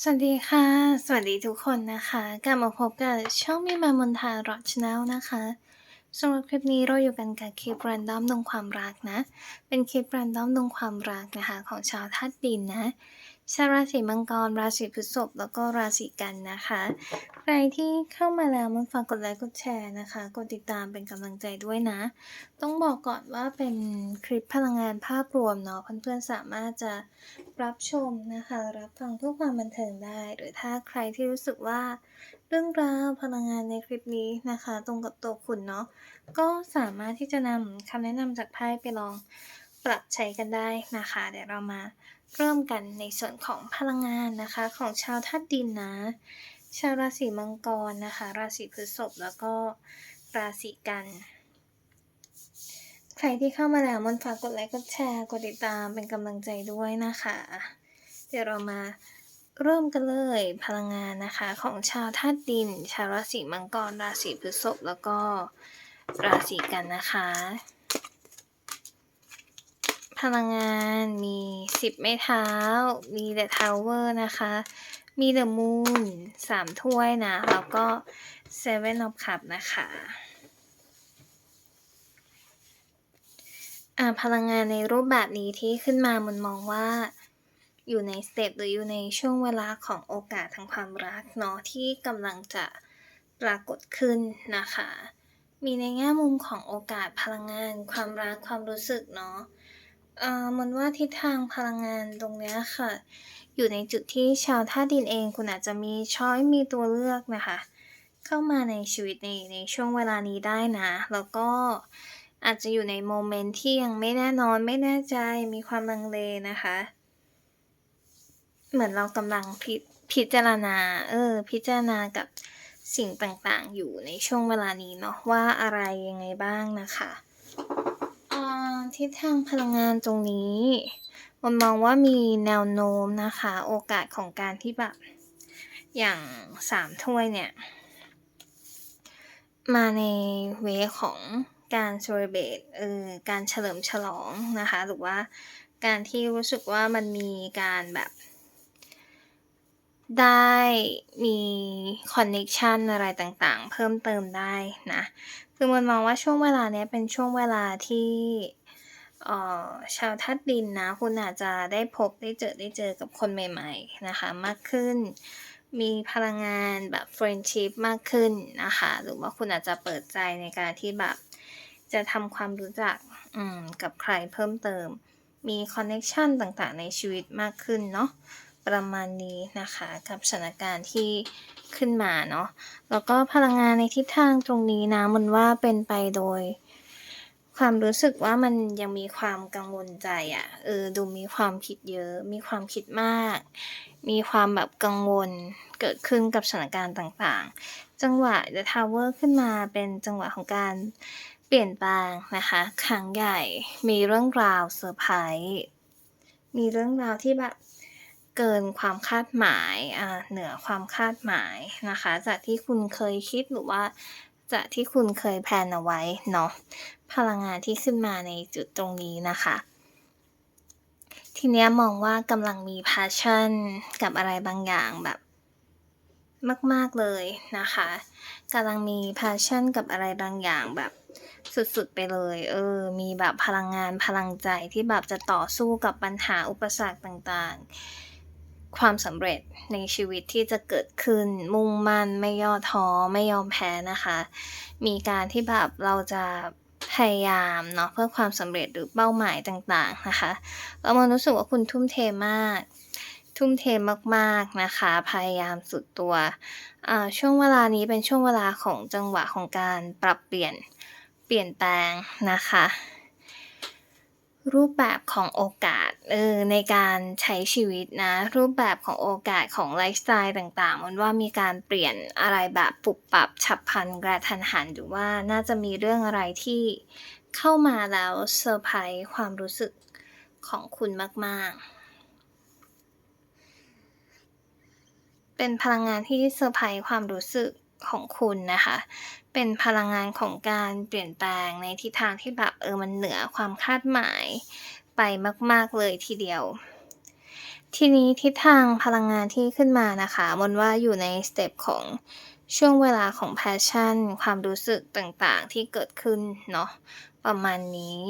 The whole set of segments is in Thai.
สวัสดีค่ะ สวัสดีทุกคนนะคะ กลับมาพบกับช่องมิมามนทารอชแนลนะคะสำหรับคลิปนี้เราอยู่กันกับคลิปแรนดอมดวงความรักนะ เป็นคลิปแรนดอมดวงความรักนะคะ ของชาวธาตุดินนะ ชาวราศีมังกร ราศีพฤษภแล้วก็ราศีกันนะคะ ใครที่เข้ามาแล้วมันฝากกดไลค์กดแชร์นะคะ กดติดตามเป็นกำลังใจด้วยนะ ต้องบอกก่อนว่าเป็นคลิปพลังงานภาพรวมเนาะเพื่อนๆสามารถจะรับชมนะคะ รับฟังเพื่อความบันเทิงได้ หรือถ้าใครที่รู้สึกว่าเรื่องราวพลังงานในคลิปนี้นะคะ ตรงกับตัวคุณเนาะก็สามารถที่จะนำคำแนะนำจากไพ่ไปลองปรับใช้กันได้นะคะ เดี๋ยวเรามา เริ่มกันในส่วนของพลังงานนะคะของชาวธาตุดินนะ ชาวราศีมังกรนะคะ ราศีพฤษภแล้วก็ราศีกัน ใครที่เข้ามาแล้วมันฝากกดไลค์กดแชร์กดติดตามเป็นกำลังใจด้วยนะคะ เดี๋ยวเรามาเริ่มกันเลยพลังงานนะคะของชาวธาตุดิน ชาวราศีมังกร ราศีพฤษภแล้วก็ราศีกันนะคะ พลังงานมีสิบไม้เท้า มีเดอะทาวเวอร์นะคะ มีเดอะมูนสามถ้วยนะ แล้วก็เซเว่นออฟคัพนะคะอ่าพลังงานในรูปแบบนี้ที่ขึ้นมามันมองว่าอยู่ในสเต็ปหรืออยู่ในช่วงเวลาของโอกาสทางความรักเนาะที่กำลังจะปรากฏขึ้นนะคะ มีในแง่มุมของโอกาสพลังงาน ความรักความรู้สึกเนาะ เอ่อมันว่าทิศทางพลังงานตรงเนี้ยค่ะ อยู่ในจุดที่ชาวธาดินเองคุณอาจจะมีช้อยมีตัวเลือกนะคะ เข้ามาในชีวิตในในช่วงเวลานี้ได้นะ แล้วก็อาจจะอยู่ในโมเมนต์ที่ยังไม่แน่นอนไม่แน่ใจมีความลังเลนะคะ เหมือนเรากำลังพิพจารณาเออพิจารณากับสิ่งต่างๆ อยู่ในช่วงเวลานี้เนาะว่าอะไรยังไงบ้างนะคะ ทิศทางพลังงานตรงนี้มันมองว่ามีแนวโน้มนะคะ โอกาสของการที่แบบ อย่างสามถ้วยเนี่ย มาในเวของการเซลเบตเออการเฉลิมฉลองนะคะ หรือว่าการที่รู้สึกว่ามันมีการแบบ ได้มีคอนเน c ชันอะไรต่างๆ เพิ่มเติมได้นะ คือมันมองว่าช่วงเวลาเนี้ยเป็นช่วงเวลาที่เอ่อชาวธาตุดินนะ คุณอาจจะได้พบได้เจอได้เจอกับคนใหม่ ๆ นะคะ มากขึ้น มีพลังงานแบบ friendship มากขึ้นนะคะ หรือว่าคุณอาจจะเปิดใจในการที่แบบ จะทำความรู้จักอืมกับใครเพิ่มเติม มีคอนเน c ชันต่างๆ ในชีวิตมากขึ้นเนาะ ประมาณนี้นะคะ กับสถานการณ์ที่ขึ้นมาเนาะแล้วก็พลังงานในทิศทางตรงนี้นะมันว่าเป็นไปโดย ความรู้สึกว่ามันยังมีความกังวลใจอะ่ะเออดูมีความคิดเยอะ มีความคิดมาก มีความแบบกังวลเกิดขึ้นกับสถานการณ์ต่างๆ จังหวะ The Tower ขึ้นมาเป็นจังหวะของการเปลี่ยนแปลงนะคะครั้งใหญ่ มีเรื่องราวเซอร์ไพรส์มีเรื่องราวที่แบบ เกินความคาดหมายอ่าเหนือความคาดหมายนะคะ จากที่คุณเคยคิดหรือว่าจากที่คุณเคยแพลนเอาไว้เนาะพลังงานที่ขึ้นมาในจุดตรงนี้นะคะ ทีเนี้ยมองว่ากำลังมี passion กับอะไรบางอย่างแบบมาก ๆ เลยนะคะกำลังมี passion กับอะไรบางอย่างแบบสุด ๆ ไปเลย เออ มีแบบพลังงานพลังใจที่แบบจะต่อสู้กับปัญหาอุปสรรคต่าง ๆ ความสำเร็จในชีวิตที่จะเกิดขึ้น มุ่งมั่นไม่ย่อท้อไม่ยอมแพ้นะคะ มีการที่แบบเราจะพยายามเนาะเพื่อความสำเร็จหรือเป้าหมายต่างๆนะคะแล้วมันรู้สึกว่าคุณทุ่มเทมาก ทุ่มเทมากๆนะคะ พยายามสุดตัวช่วงเวลานี้เป็นช่วงเวลาของจังหวะของการปรับเปลี่ยนเปลี่ยนแปลงนะคะ รูปแบบของโอกาสเออในการใช้ชีวิตนะ รูปแบบของโอกาสของไลฟ์สไตล์ต่างๆ มันว่ามีการเปลี่ยนอะไรแบบปรับปรับฉับพลันกระทันหันหรือว่าน่าจะมีเรื่องอะไรที่เข้ามาแล้วเซอร์ไพรส์ความรู้สึกของคุณมากๆ เป็นพลังงานที่เซอร์ไพรส์ความรู้สึก ของคุณนะคะ เป็นพลังงานของการเปลี่ยนแปลงในทิศทางที่แบบเออมันเหนือความคาดหมายไปมาก ๆเลยทีเดียว ทีนี้ทิศทางพลังงานที่ขึ้นมานะคะ มนว่าอยู่ในสเต็ปของ ช่วงเวลาของ passion ความรู้สึกต่างๆ ที่เกิดขึ้นเนาะประมาณนี้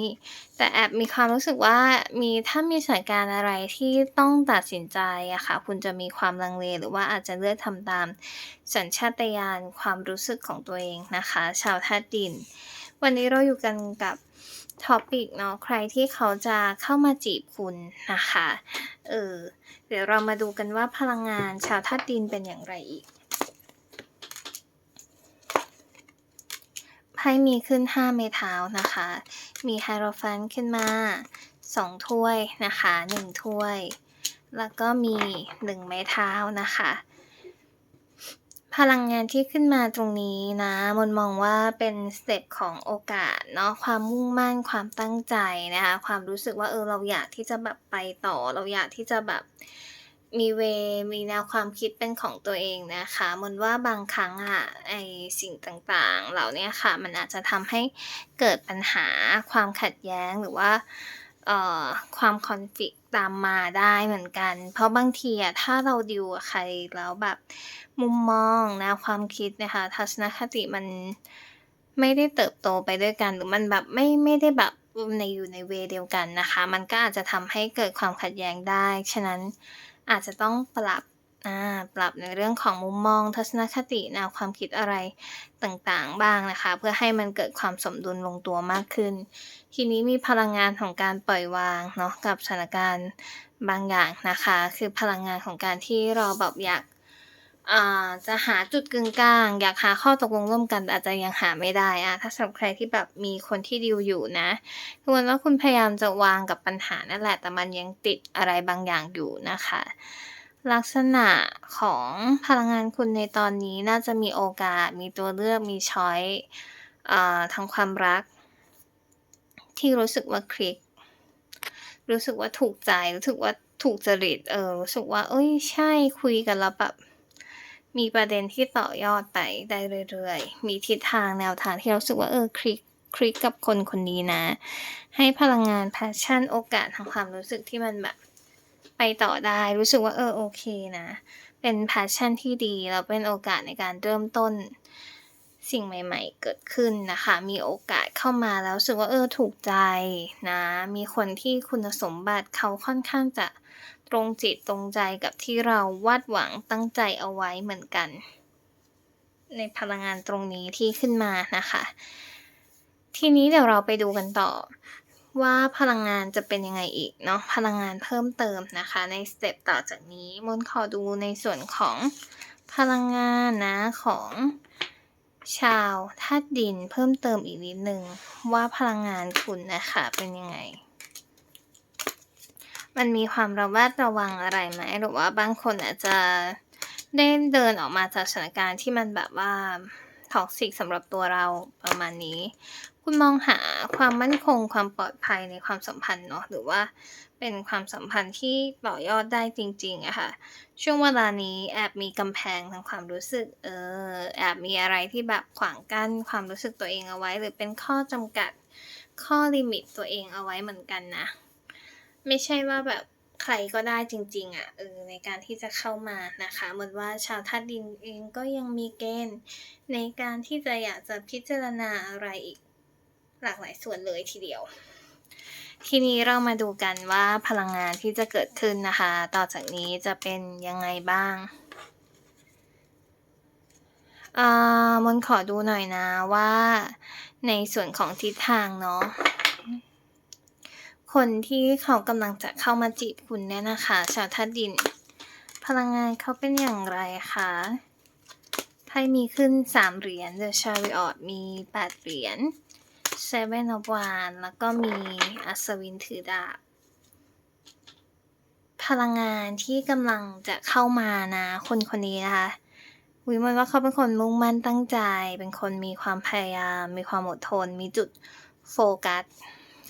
แต่แอบมีความรู้สึกว่ามีถ้ามีสถานการณ์อะไรที่ต้องตัดสินใจอะค่ะ คุณจะมีความลังเลหรือว่าอาจจะเลือกทำตามสัญชาตญาณความรู้สึกของตัวเองนะคะ ชาวธาตุดิน วันนี้เราอยู่กันกับ topic เนาะใครที่เขาจะเข้ามาจีบคุณนะคะ เออเดี๋ยวเรามาดูกันว่าพลังงานชาวธาตุดินเป็นอย่างไรอีก ไพ่มีขึ้น5ไม้เท้านะคะ มี Hierophant ขึ้นมา 2 ถ้วยนะคะ 1 ถ้วย แล้วก็มี 1 ไม้เท้านะคะ พลังงานที่ขึ้นมาตรงนี้นะมนมองว่าเป็นสเต็ปของโอกาสเนาะความมุ่งมั่นความตั้งใจนะคะ ความรู้สึกว่าเออเราอยากที่จะแบบไปต่อ เราอยากที่จะแบบ มีเวมีแนวความคิดเป็นของตัวเองนะคะ มนว่าบางครั้งอะไอสิ่งต่างๆ เหล่าเนี้ยค่ะ มันอาจจะทำให้เกิดปัญหาความขัดแย้งหรือว่าเอ่อความ conflict ตามมาได้เหมือนกัน เพราะบางทีอะถ้าเราดีลกับใครแล้วแบบมุมมองแนวความคิดนะคะ ทัศนคติมันไม่ได้เติบโตไปด้วยกัน หรือมันแบบไม่ไม่ได้แบบในอยู่ในเวเดียวกันนะคะ มันก็อาจจะทำให้เกิดความขัดแย้งได้ ฉะนั้น อาจจะต้องปรับปรับในเรื่องของมุมมองทัศนคติแนวความคิดอะไรต่างๆบ้างนะคะ เพื่อให้มันเกิดความสมดุลลงตัวมากขึ้น ทีนี้มีพลังงานของการปล่อยวางเนาะกับสถานการณ์บางอย่างนะคะ คือพลังงานของการที่เราแบบอยาก จะหาจุดกึ่งกลาง อยากหาข้อตกลงร่วมกันแต่อาจจะยังหาไม่ได้อาถ้าสำหรับใครที่แบบมีคนที่ดีลอยู่นะคือมนว่าคุณพยายามจะวางกับปัญหานั่นแหละแต่มันยังติดอะไรบางอย่างอยู่นะคะ ลักษณะของพลังงานคุณในตอนนี้น่าจะมีโอกาส มีตัวเลือกมีช้อยอทางความรัก ที่รู้สึกว่าคลิก รู้สึกว่าถูกใจรู้สึกว่าถูกจริตเออรู้สึกว่าเฮ้ยใช่คุยกันแล้วแบบ มีประเด็นที่ต่อยอดไปได้เรื่อยๆ มีทิศทางแนวทางที่เราสึกว่าเออคลิกคลิกกับคนคนนี้นะ ให้พลังงาน passion โอกาสทางความรู้สึกที่มันแบบไปต่อได้รู้สึกว่าเออโอเคนะ เป็น passion ที่ดีแล้วเป็นโอกาสในการเริ่มต้นสิ่งใหม่ ๆ เกิดขึ้นนะคะ มีโอกาสเข้ามาแล้วรู้สึกว่าเออถูกใจนะ มีคนที่คุณสมบัติเขาค่อนข้างจะ ตรงจิตตรงใจกับที่เราวาดหวังตั้งใจเอาไว้เหมือนกัน ในพลังงานตรงนี้ที่ขึ้นมานะคะ ทีนี้เดี๋ยวเราไปดูกันต่อ ว่าพลังงานจะเป็นยังไงอีกเนาะพลังงานเพิ่มเติมนะคะ ในสเต็ปต่อจากนี้มนขอดูในส่วนของพลังงานนะของชาวธาตุดินเพิ่มเติมอีกนิดหนึ่งว่าพลังงานคุณนะคะเป็นยังไง มันมีความระแวดระวังอะไรไหม?หรือว่าบางคนอาจจะได้เดินออกมาจากสถานการณ์ที่มันแบบว่า toxic สำหรับตัวเราประมาณนี้ คุณมองหาความมั่นคงความปลอดภัยในความสัมพันธ์เนาะหรือว่าเป็นความสัมพันธ์ที่ต่อยอดได้จริงๆอะค่ะ ช่วงเวลานี้แอบมีกำแพงทางความรู้สึกเออแอบมีอะไรที่แบบขวางกั้นความรู้สึกตัวเองเอาไว้ หรือเป็นข้อจำกัดข้อลิมิตตัวเองเอาไว้เหมือนกันนะ ไม่ใช่ว่าแบบใครก็ได้จริงๆอะเออในการที่จะเข้ามานะคะเหมือนว่าชาวธาตุดินเองก็ยังมีเกณฑ์ในการที่จะอยากจะพิจารณาอะไรอีกหลากหลายส่วนเลยทีเดียว ทีนี้เรามาดูกันว่าพลังงานที่จะเกิดขึ้นนะคะ ต่อจากนี้จะเป็นยังไงบ้างอ่ามนต์ขอดูหน่อยนะว่าในส่วนของทิศทางเนาะ คนที่เขากำลังจะเข้ามาจีบคุณเนี่ยนะคะ ชาวธาตุดิน พลังงานเขาเป็นอย่างไรคะ?ไพ่มีขึ้น 3 เหรียญ The Chariot มี 8 เหรียญ Seven of w a n d แล้วก็มีอัศวินถือดาบพลังงานที่กำลังจะเข้ามานะ คนคนนี้นะคะอุ๊ยมนว่าเขาเป็นคนมุ่งมั่นตั้งใจ เป็นคนมีความพยายาม มีความอดทน มีจุดโฟกัส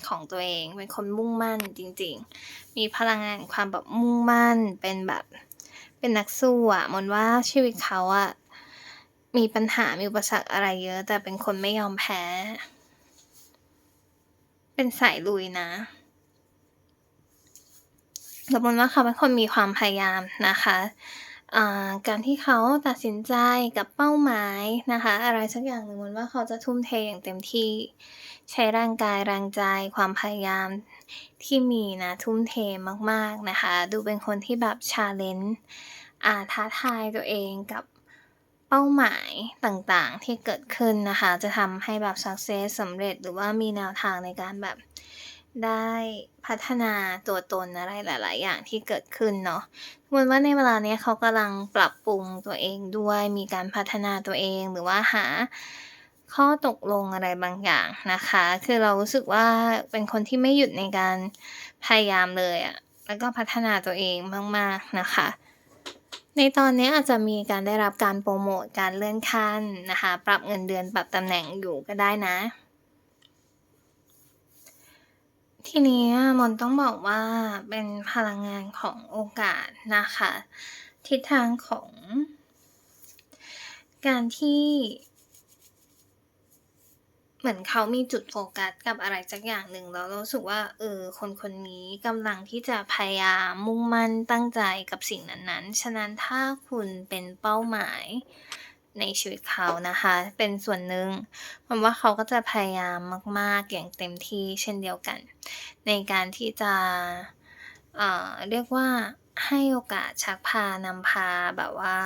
ของตัวเอง เป็นคนมุ่งมั่นจริง ๆ มีพลังงานความแบบมุ่งมั่น เป็นแบบเป็นนักสู้อะมนว่าชีวิตเขาอะมีปัญหา มีอุปสรรคอะไรเยอะ แต่เป็นคนไม่ยอมแพ้ เป็นสายลุยนะสมมติว่าเขาเป็นคนมีความพยายามนะคะ อ่า การที่เขาตัดสินใจกับเป้าหมายนะคะ อะไรสักอย่างหนึ่งเหมือนว่าเขาจะทุ่มเทอย่างเต็มที่ ใช้ร่างกายแรงใจความพยายามที่มีนะ ทุ่มเทมากๆนะคะ ดูเป็นคนที่แบบ challenge อ่าท้าทายตัวเองกับเป้าหมายต่างๆที่เกิดขึ้นนะคะ จะทำให้แบบ success สำเร็จหรือว่ามีแนวทางในการแบบ ได้พัฒนาตัวตนอะไรหลาย ๆ อย่างที่เกิดขึ้นเนาะสมมุติว่าในเวลาเนี้ยเขากำลังปรับปรุงตัวเองด้วย มีการพัฒนาตัวเองหรือว่าหาข้อตกลงอะไรบางอย่างนะคะ คือเรารู้สึกว่าเป็นคนที่ไม่หยุดในการพยายามเลยอะแล้วก็พัฒนาตัวเองมาก ๆ นะคะ ในตอนนี้อาจจะมีการได้รับการโพรโมตการเลื่อนขั้นนะคะ ปรับเงินเดือน ปรับตำแหน่งอยู่ก็ได้นะ ทีเนี้ยมนต้องบอกว่าเป็นพลังงานของโอกาสนะคะ ทิศทางของ การที่ เหมือนเขามีจุดโฟกัสกับอะไรสักอย่างหนึ่งแล้วรู้สึกว่าเออคนคนนี้กำลังที่จะพยายามมุ่งมั่นตั้งใจกับสิ่งนั้นๆ ฉะนั้นถ้าคุณเป็นเป้าหมาย ในชีวิตเขานะคะ เป็นส่วนหนึ่งมว่าเขาก็จะพยายามมาก ๆ อย่างเต็มที่เช่นเดียวกัน ในการที่จะอ่าเรียกว่าให้โอกาสชักพานำพาแบบว่า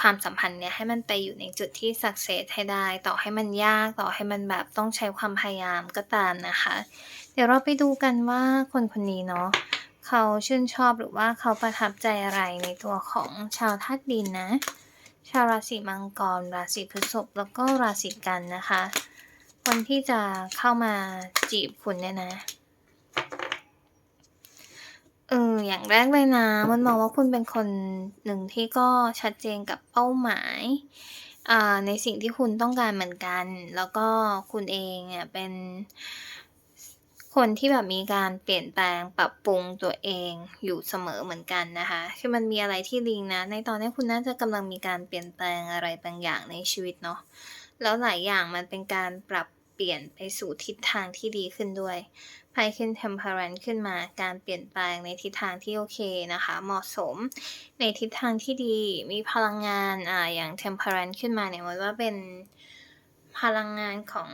ความสัมพันธ์เนี้ยให้มันไปอยู่ในจุดที่ success ให้ได้ ต่อให้มันยากต่อให้มันแบบต้องใช้ความพยายามก็ตามนะคะ เดี๋ยวเราไปดูกันว่าคนคนนี้เนาะเขาชื่นชอบหรือว่าเขาประทับใจอะไรในตัวของชาวธาตุดินนะ ชาวราศีมังกร ราศีพฤษภแล้วก็ราศีกันนะคะ คนที่จะเข้ามาจีบคุณเนี่ยนะเอออย่างแรกเลยนะ มันมองว่าคุณเป็นคนหนึ่งที่ก็ชัดเจนกับเป้าหมายอ่าในสิ่งที่คุณต้องการเหมือนกัน แล้วก็คุณเองอะเป็น คนที่แบบมีการเปลี่ยนแปลงปรับปรุงตัวเองอยู่เสมอเหมือนกันนะคะคือมันมีอะไรที่ลิงนะ ในตอนนี้คุณน่าจะกำลังมีการเปลี่ยนแปลงอะไรบางอย่างในชีวิตเนาะแล้วหลายอย่างมันเป็นการปรับเปลี่ยนไปสู่ทิศทางที่ดีขึ้นด้วยไพ่ขึ้น Temperance ขึ้นมาการเปลี่ยนแปลงในทิศทางที่โอเคนะคะ เหมาะสมในทิศทางที่ดีมีพลังงานอ่าอย่าง Temperance ขึ้นมาเนี่ยมนว่าเป็นพลังงานของ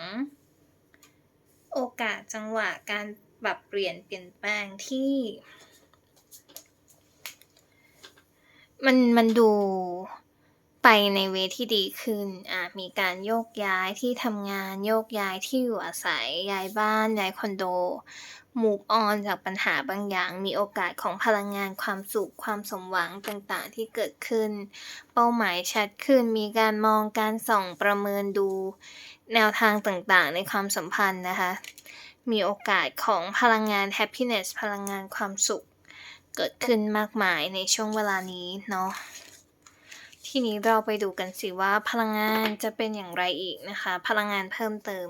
โอกาสจังหวะการปรับเปลี่ยนเปลี่ยนแปลงที่ มันมันดูไปในเวที่ดีขึ้นอ่ามีการโยกย้ายที่ทำงานโยกย้ายที่อยู่อาศัยย้ายบ้านย้ายคอนโด move on จากปัญหาบางอย่าง มีโอกาสของพลังงานความสุขความสมหวังต่างๆ ที่เกิดขึ้น เป้าหมายชัดขึ้นมีการมองการส่องประเมินดู แนวทางต่างๆ ในความสัมพันธ์นะคะ มีโอกาสของพลังงาน happiness พลังงานความสุข เกิดขึ้นมากมายในช่วงเวลานี้เนาะ ทีนี้เราไปดูกันสิว่าพลังงานจะเป็นอย่างไรอีกนะคะ พลังงานเพิ่มเติม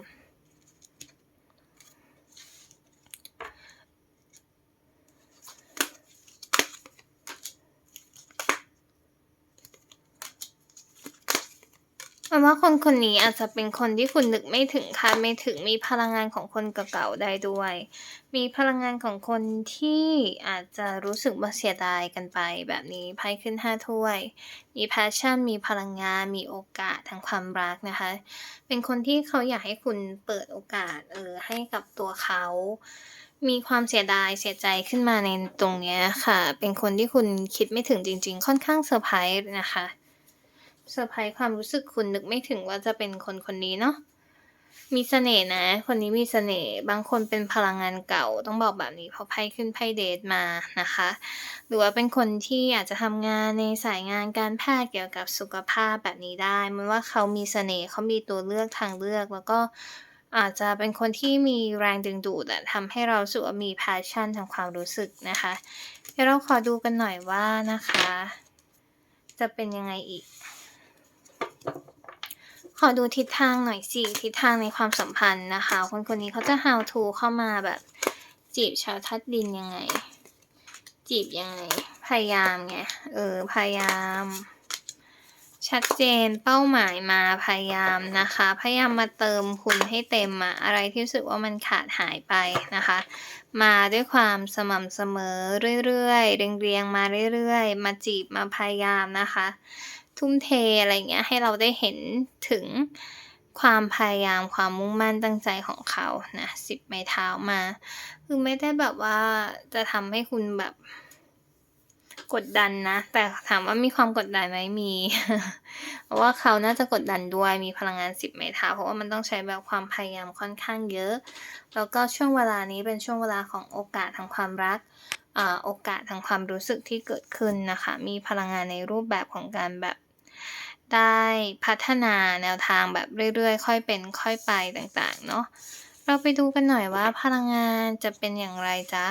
มนว่าคนคนนี้อาจจะเป็นคนที่คุณนึกไม่ถึงคาดไม่ถึงมีพลังงานของคนเก่าๆได้ด้วย มีพลังงานของคนที่อาจจะรู้สึกว่าเสียดายกันไปแบบนี้ไพ่ขึ้น5ถ้วย มี passion มีพลังงาน มีโอกาสทางความรักนะคะ เป็นคนที่เขาอยากให้คุณเปิดโอกาสเออให้กับตัวเขามีความเสียดายเสียใจขึ้นมาในตรงเนี้ยค่ะ เป็นคนที่คุณคิดไม่ถึงจริง ๆ ค่อนข้างเซอร์ไพรส์นะคะ เซอร์ไพรส์ความรู้สึกคุณนึกไม่ถึงว่าจะเป็นคนคนนี้เนาะมีเสน่ห์นะ คนนี้มีเสน่ห์บางคนเป็นพลังงานเก่าต้องบอกแบบนี้เพราะไพ่ขึ้นไพ่ Death มานะคะ หรือว่าเป็นคนที่อาจจะทำงานในสายงานการแพทย์เกี่ยวกับสุขภาพแบบนี้ได้มนว่าเขามีเสน่ห์เขามีตัวเลือกทางเลือก แล้วก็อาจจะเป็นคนที่มีแรงดึงดูดอะทำให้เราสึกว่ามี passion ทางความรู้สึกนะคะเดี๋ยวเราขอดูกันหน่อยว่านะคะ จะเป็นยังไงอีก ขอดูทิศทางหน่อยสิ ทิศทางในความสัมพันธ์นะคะ คนคนนี้เขาจะ how to เข้ามาแบบ จีบชาวธาตุดินยังไง จีบยังไง พยายามไง เออ พยายาม ชัดเจนเป้าหมายมาพยายามนะคะ พยายามมาเติมคุณให้เต็มอะอะไรที่รู้สึกว่ามันขาดหายไปนะคะ มาด้วยความสม่ำเสมอเรื่อยๆเรียงๆมาเรื่อยๆ มาจีบมาพยายามนะคะ ทุ่มเทอะไรเงี้ยให้เราได้เห็นถึงความพยายามความมุ่งมั่นตั้งใจของเขานะสิบไม้เท้ามา คือไม่ได้แบบว่าจะทำให้คุณแบบกดดันนะ แต่ถามว่ามีความกดดันไหมมี เพราะว่าเขาน่าจะกดดันด้วยมีพลังงานสิบไม้เท้าเพราะว่ามันต้องใช้แบบความพยายามค่อนข้างเยอะ แล้วก็ช่วงเวลานี้เป็นช่วงเวลาของโอกาสทางความรักอ่าโอกาสทางความรู้สึกที่เกิดขึ้นนะคะ มีพลังงานในรูปแบบของการแบบ ได้พัฒนาแนวทางแบบเรื่อยๆ ค่อยเป็นค่อยไปต่างๆ เนาะ เราไปดูกันหน่อยว่าพลังงานจะเป็นอย่างไรจ๊ะ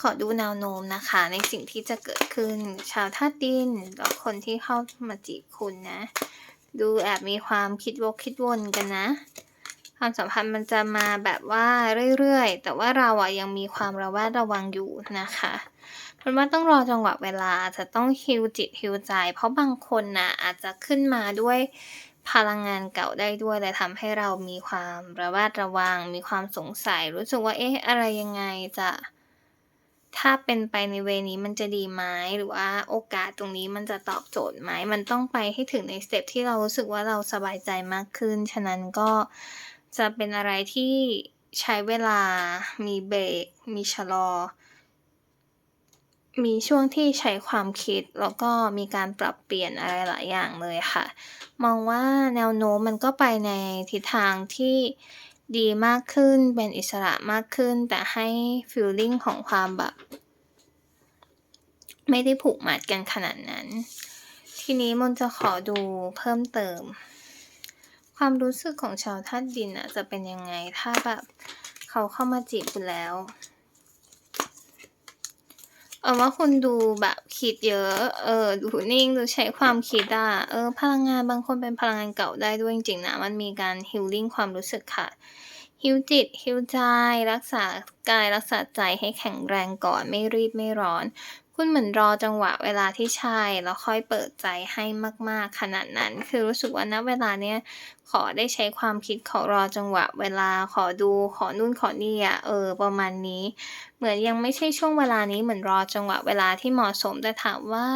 ขอดูแนวโน้มนะคะ ในสิ่งที่จะเกิดขึ้น ชาวธาตุดินแล้วคนที่เข้ามาจีบคุณนะ ดูแอบมีความคิดวกคิดวนกันนะ ความสัมพันธ์มันจะมาแบบว่าเรื่อยๆ แต่ว่าเราอะยังมีความระแวดระวังอยู่นะคะ เพราะว่าต้องรอจังหวะเวลาจะต้องฮิวจิตฮิวใจ เพราะบางคนน่ะอาจจะขึ้นมาด้วยพลังงานเก่าได้ด้วยเลยทำให้เรามีความระแวดระวัง มีความสงสัย รู้สึกว่าเอ๊ะอะไรยังไงจะ ถ้าเป็นไปในเวนี้มันจะดีไหมหรือว่าโอกาสตรงนี้มันจะตอบโจทย์ไหมมันต้องไปให้ถึงในสเต็ปที่เรารู้สึกว่าเราสบายใจมากขึ้น ฉะนั้นก็จะเป็นอะไรที่ใช้เวลามีเบรกมีชะลอ มีช่วงที่ใช้ความคิด แล้วก็มีการปรับเปลี่ยนอะไรหลายอย่างเลยค่ะ มองว่าแนวโน้มมันก็ไปในทิศทางที่ดีมากขึ้น เป็นอิสระมากขึ้น แต่ให้ฟีลลิ่งของความแบบ ไม่ได้ผูกมัดกันขนาดนั้น ทีนี้มนจะขอดูเพิ่มเติม ความรู้สึกของชาวธาตุดินอะจะเป็นยังไง ถ้าแบบเขาเข้ามาจีบคุณแล้ว เอาว่าคุณดูแบบคิดเยอะ เออ ดูนิ่ง ดูใช้ความคิดอะ เออ พลังงานบางคนเป็นพลังงานเก่าได้ด้วยจริงๆนะ มันมีการฮิลลิ่งความรู้สึกค่ะ ฮิวจิต ฮิวใจ รักษากาย รักษาใจให้แข็งแรงก่อน ไม่รีบไม่ร้อน คุณเหมือนรอจังหวะเวลาที่ใช่ แล้วค่อยเปิดใจให้มาก ๆ ขนาดนั้น คือรู้สึกว่าณเวลาเนี้ยขอได้ใช้ความคิดขอรอจังหวะเวลาขอดูขอนู่นขอนี่อะเออ ประมาณนี้ เหมือนยังไม่ใช่ช่วงเวลานี้เหมือนรอจังหวะเวลาที่เหมาะสมแต่ถามว่า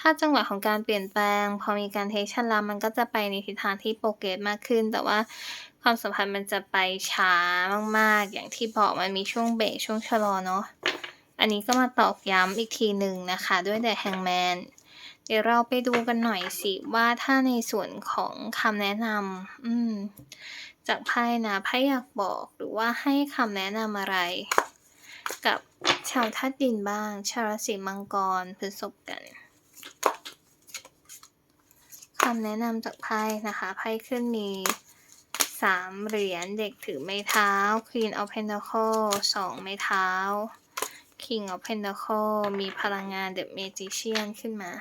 ถ้าจังหวะของการเปลี่ยนแปลง พอมีการเทคชั่นแล้วมันก็จะไปในทิศทางที่โปรเกรสมากขึ้น แต่ว่าความสัมพันธ์มันจะไปช้ามาก ๆ อย่างที่บอกมันมีช่วงเบรกช่วงชะลอเนาะ อันนี้ก็มาตอกย้ำอีกทีหนึ่งนะคะ ด้วย The Hangman เดี๋ยวเราไปดูกันหน่อยสิว่าถ้าในส่วนของคำแนะนำจากไพ่นะไพ่อยากบอกหรือว่าให้คำแนะนำอะไร กับชาวธาตุดินบ้าง ชาวราศีมังกรพฤษภกันคำแนะนำจากไพ่นะคะไพ่ขึ้นมี3เหรียญเด็กถือไม้เท้า Queen of Pentacles 2ไม้เท้า King of Pentacles มีพลังงาน The Magician ขึ้นมา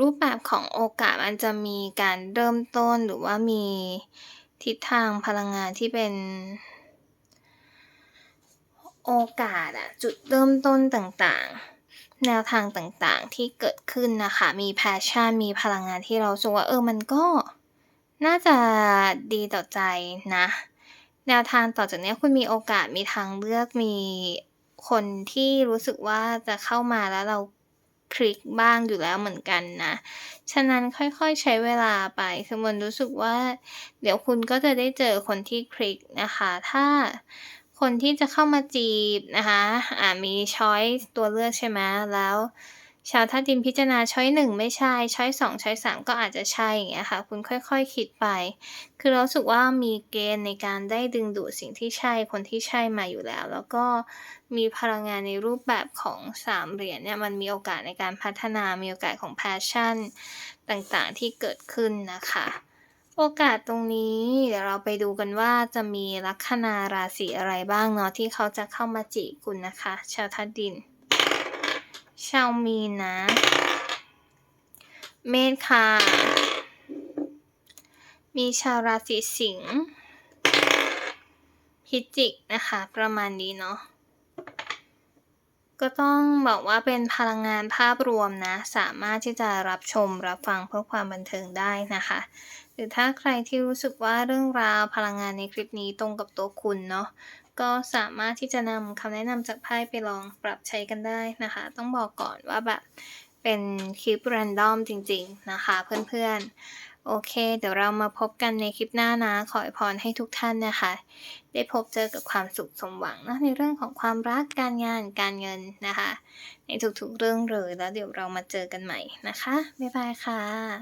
รูปแบบของโอกาสมันจะมีการเริ่มต้นหรือว่ามีทิศทางพลังงานที่เป็น โอกาสอะจุดเริ่มต้นต่างๆ แนวทางต่างๆที่เกิดขึ้นนะคะ มี passion มีพลังงานที่เรารู้ว่าเออมันก็น่าจะดีต่อใจนะ แนวทางต่อจากนี้คุณมีโอกาสมีทางเลือกมีคนที่รู้สึกว่าจะเข้ามาแล้วเราคลิกบ้างอยู่แล้วเหมือนกันนะ ฉะนั้นค่อยๆใช้เวลาไปคือมนรู้สึกว่า เดี๋ยวคุณก็จะได้เจอคนที่คลิกนะคะ ถ้าคนที่จะเข้ามาจีบนะคะ อ่ามีช้อยตัวเลือกใช่ไหมแล้ว ชาวธาตุดินพิจารณาชอยซ์1ไม่ใช่ชอยซ์2ชอยซ์3ก็อาจจะใช่อย่างเงี้ยค่ะ คุณค่อยๆคิดไป คือเรารู้สึกว่ามีเกณฑ์ในการได้ดึงดูดสิ่งที่ใช่คนที่ใช่มาอยู่แล้ว แล้วก็มีพลังงานในรูปแบบของ3เหรียญเนี่ยมันมีโอกาสในการพัฒนามีโอกาสของ passion ต่างๆที่เกิดขึ้นนะคะโอกาสตรงนี้เดี๋ยวเราไปดูกันว่าจะมีลัคนาราศีอะไรบ้างเนาะที่เขาจะเข้ามาจีบคุณนะคะ ชาวธาตุดิน ชาวมีนนะ เมษค่ะ มีชาวราศีสิงห์พิจิกนะคะ ประมาณนี้เนาะก็ต้องบอกว่าเป็นพลังงานภาพรวมนะ สามารถที่จะรับชมรับฟังเพื่อความบันเทิงได้นะคะ หรือถ้าใครที่รู้สึกว่าเรื่องราวพลังงานในคลิปนี้ตรงกับตัวคุณเนาะ ก็สามารถที่จะนำคำแนะนำจากไพ่ไปลองปรับใช้กันได้นะคะ ต้องบอกก่อนว่าแบบเป็นคลิป random จริง ๆ นะคะ เพื่อนๆ โอเค เดี๋ยวเรามาพบกันในคลิปหน้านะ ขออวยพรให้ทุกท่านนะคะ ได้พบเจอกับความสุขสมหวังนะในเรื่องของความรักการงานการเงินนะคะ ในทุกๆเรื่องเลยแล้วเดี๋ยวเรามาเจอกันใหม่นะคะ บ๊ายบายค่ะ